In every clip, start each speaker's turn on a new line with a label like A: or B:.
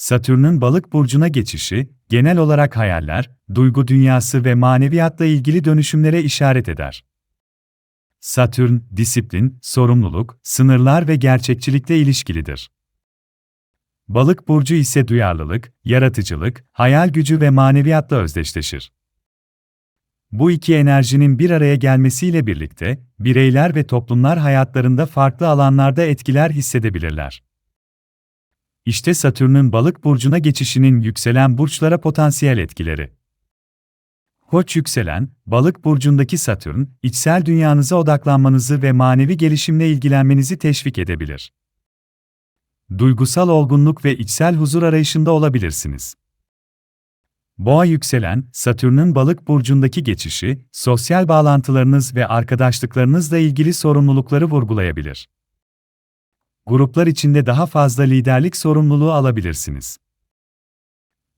A: Satürn'ün balık burcuna geçişi, genel olarak hayaller, duygu dünyası ve maneviyatla ilgili dönüşümlere işaret eder. Satürn, disiplin, sorumluluk, sınırlar ve gerçekçilikle ilişkilidir. Balık burcu ise duyarlılık, yaratıcılık, hayal gücü ve maneviyatla özdeşleşir. Bu iki enerjinin bir araya gelmesiyle birlikte, bireyler ve toplumlar hayatlarında farklı alanlarda etkiler hissedebilirler. İşte Satürn'ün balık burcuna geçişinin yükselen burçlara potansiyel etkileri. Koç yükselen, balık burcundaki Satürn, içsel dünyanıza odaklanmanızı ve manevi gelişimle ilgilenmenizi teşvik edebilir. Duygusal olgunluk ve içsel huzur arayışında olabilirsiniz. Boğa yükselen, Satürn'ün balık burcundaki geçişi, sosyal bağlantılarınız ve arkadaşlıklarınızla ilgili sorumlulukları vurgulayabilir. Gruplar içinde daha fazla liderlik sorumluluğu alabilirsiniz.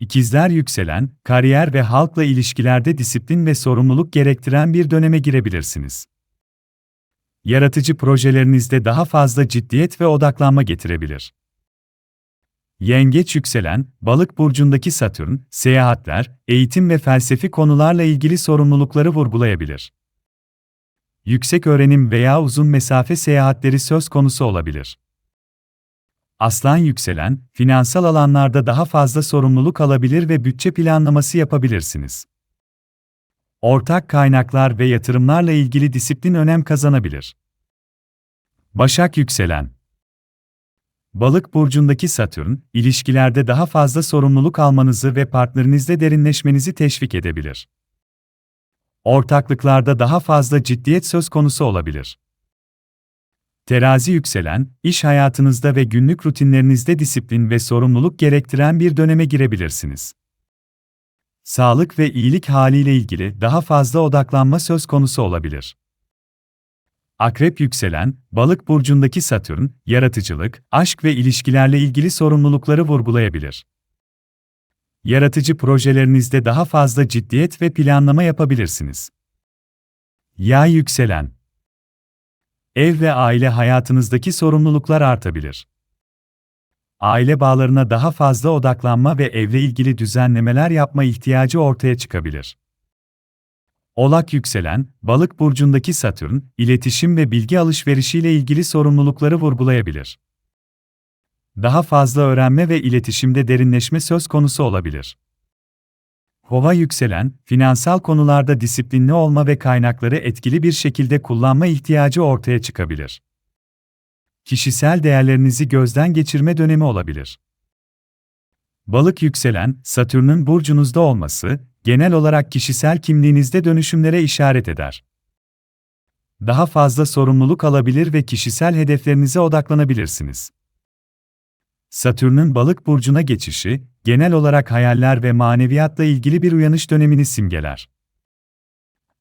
A: İkizler yükselen, kariyer ve halkla ilişkilerde disiplin ve sorumluluk gerektiren bir döneme girebilirsiniz. Yaratıcı projelerinizde daha fazla ciddiyet ve odaklanma getirebilir. Yengeç yükselen, balık burcundaki Satürn, seyahatler, eğitim ve felsefi konularla ilgili sorumlulukları vurgulayabilir. Yüksek öğrenim veya uzun mesafe seyahatleri söz konusu olabilir. Aslan yükselen, finansal alanlarda daha fazla sorumluluk alabilir ve bütçe planlaması yapabilirsiniz. Ortak kaynaklar ve yatırımlarla ilgili disiplin önem kazanabilir. Başak yükselen Balık burcundaki Satürn, ilişkilerde daha fazla sorumluluk almanızı ve partnerinizle derinleşmenizi teşvik edebilir. Ortaklıklarda daha fazla ciddiyet söz konusu olabilir. Terazi yükselen, iş hayatınızda ve günlük rutinlerinizde disiplin ve sorumluluk gerektiren bir döneme girebilirsiniz. Sağlık ve iyilik haliyle ilgili daha fazla odaklanma söz konusu olabilir. Akrep yükselen, balık burcundaki Satürn, yaratıcılık, aşk ve ilişkilerle ilgili sorumlulukları vurgulayabilir. Yaratıcı projelerinizde daha fazla ciddiyet ve planlama yapabilirsiniz. Yay yükselen Ev ve aile hayatınızdaki sorumluluklar artabilir. Aile bağlarına daha fazla odaklanma ve evle ilgili düzenlemeler yapma ihtiyacı ortaya çıkabilir. Oğlak yükselen, balık burcundaki Satürn, iletişim ve bilgi alışverişiyle ilgili sorumlulukları vurgulayabilir. Daha fazla öğrenme ve iletişimde derinleşme söz konusu olabilir. Kova yükselen, finansal konularda disiplinli olma ve kaynakları etkili bir şekilde kullanma ihtiyacı ortaya çıkabilir. Kişisel değerlerinizi gözden geçirme dönemi olabilir. Balık yükselen, Satürn'ün burcunuzda olması, genel olarak kişisel kimliğinizde dönüşümlere işaret eder. Daha fazla sorumluluk alabilir ve kişisel hedeflerinize odaklanabilirsiniz. Satürn'ün balık burcuna geçişi, genel olarak hayaller ve maneviyatla ilgili bir uyanış dönemini simgeler.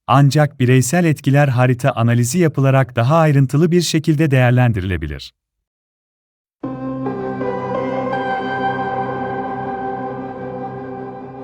A: Ancak bireysel etkiler harita analizi yapılarak daha ayrıntılı bir şekilde değerlendirilebilir.